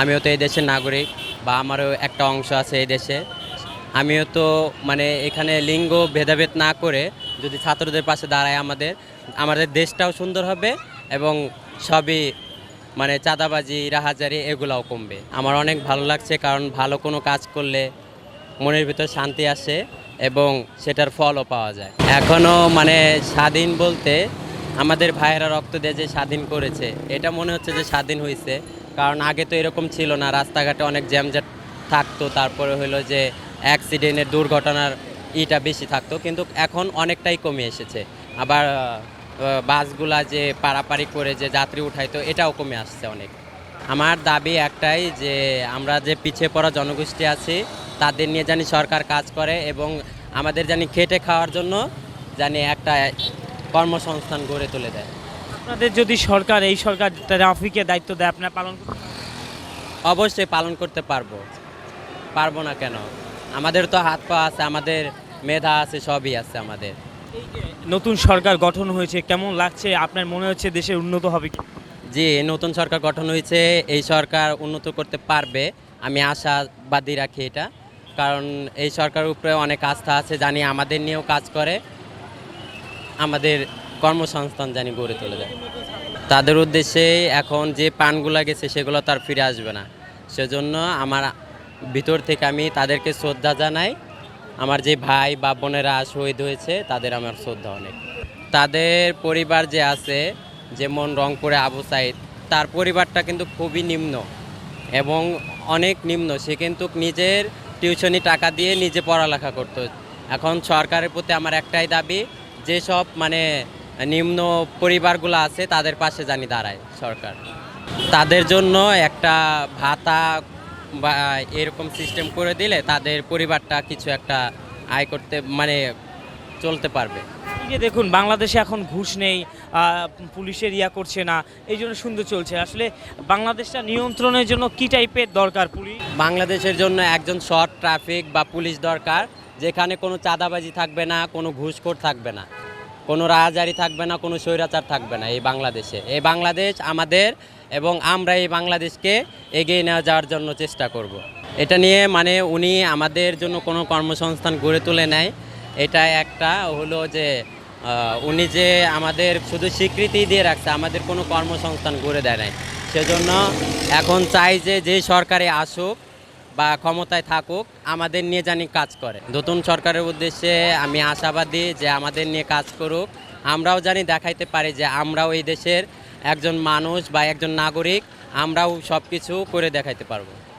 আমিও তো এই দেশের নাগরিক বা আমারও একটা অংশ আছে এই দেশে। আমিও তো মানে এখানে লিঙ্গ ভেদাভেদ না করে যদি ছাত্রদের পাশে দাঁড়ায় আমাদের আমাদের দেশটাও সুন্দর হবে এবং সবই মানে চাঁদাবাজি, রাহাজারি এগুলাও কমবে। আমার অনেক ভালো লাগছে কারণ ভালো কোনো কাজ করলে মনের ভিতর শান্তি আসে এবং সেটার ফলও পাওয়া যায়। এখনও মানে স্বাধীন বলতে আমাদের ভাইয়েরা রক্ত দিয়ে যে স্বাধীন করেছে, এটা মনে হচ্ছে যে স্বাধীন হয়েছে কারণ আগে তো এরকম ছিল না, রাস্তাঘাটে অনেক জ্যামজাট থাকতো, তারপরে হলো যে অ্যাক্সিডেন্টের দুর্ঘটনার ইটা বেশি থাকতো, কিন্তু এখন অনেকটাই কমে এসেছে। আবার বাসগুলা যে পারাপারি করে যে যাত্রী উঠাইতো, এটাও কমে আসছে অনেক। আমার দাবি একটাই যে আমরা যে পিছিয়ে পড়া জনগোষ্ঠী আছি, তাদের নিয়ে জানি সরকার কাজ করে এবং আমাদের জানি খেটে খাওয়ার জন্য জানি একটা কর্মসংস্থান গড়ে তুলে দেয়। আপনাদের যদি সরকার এই সরকার ট্রাফিকের দায়িত্ব দেয় আপনারা পালন করতে অবশ্যই পালন করতে পারব। পারব না কেন? আমাদের তো হাত পা আছে আমাদের মেধা আছে সবই আছে আমাদের। নতুন সরকার গঠন হয়েছে কেমন লাগছে? আপনার মনে হচ্ছে দেশের উন্নত হবে কি? জি নতুন সরকার গঠন হয়েছে এই সরকার উন্নত করতে পারবে। আমি আশাবাদী রাখি এটা। কারণ এই সরকারের উপরে অনেক আস্থা আছে জানি আমাদের নিয়েও কাজ করে। আমাদের কর্মসংস্থান জানি গড়ে তুলে দেয় তাদের উদ্দেশ্যে এখন যে পানগুলা গেছে, সেগুলো তার ফিরে আসবে না। সেজন্য আমার ভিতর থেকে আমি তাদেরকে শ্রদ্ধা জানাই। আমার যে ভাই বা বোনেরা শহীদ হয়েছে, তাদের আমার শ্রদ্ধা অনেক। তাদের পরিবার যে আছে, যেমন রংপুরে আবু সাইদ, তার পরিবারটা কিন্তু খুবই নিম্ন এবং অনেক নিম্ন। সে কিন্তু নিজের টিউশনি টাকা দিয়ে নিজে পড়ালেখা করতো। এখন সরকারের প্রতি আমার একটাই দাবি, যেসব মানে নিম্ন পরিবারগুলো আছে তাদের পাশে জানি দাঁড়ায় সরকার। তাদের জন্য একটা ভাতা বা এরকম সিস্টেম করে দিলে তাদের পরিবারটা কিছু একটা আয় করতে মানে চলতে পারবে। যে দেখুন বাংলাদেশে এখন ঘুষ নেই পুলিশের ইয়া করছে না এই জন্য সুন্দর চলছে। আসলে বাংলাদেশটা নিয়ন্ত্রণের জন্য কি টাইপের দরকার পুলিশ? বাংলাদেশের জন্য একজন শর্ট ট্রাফিক বা পুলিশ দরকার যেখানে কোনো চাঁদাবাজি থাকবে না কোনো ঘুষখোর থাকবে না। কোনো রাজারি থাকবে না, কোনো স্বৈরাচার থাকবে না এই বাংলাদেশে। এই বাংলাদেশ আমাদের এবং আমরা এই বাংলাদেশকে এগিয়ে নিয়ে যাওয়ার জন্য চেষ্টা করব। এটা নিয়ে মানে উনি আমাদের জন্য কোনো কর্মসংস্থান গড়ে তুলে নেয়। এটা একটা হলো যে উনি যে আমাদের শুধু স্বীকৃতি দিয়ে রাখছে, আমাদের কোনো কর্মসংস্থান গড়ে দেয় নাই। সেজন্য এখন চাই যে যে সরকারে আসুক বা ক্ষমতায় থাকুক, আমাদের নিয়ে জানি কাজ করে। নতুন সরকারের উদ্দেশ্যে আমি আশাবাদী যে আমাদের নিয়ে কাজ করুক। আমরাও জানি, দেখাইতে পারি যে আমরাও এই দেশের একজন মানুষ বা একজন নাগরিক। আমরাও সব কিছু করে দেখাইতে পারব।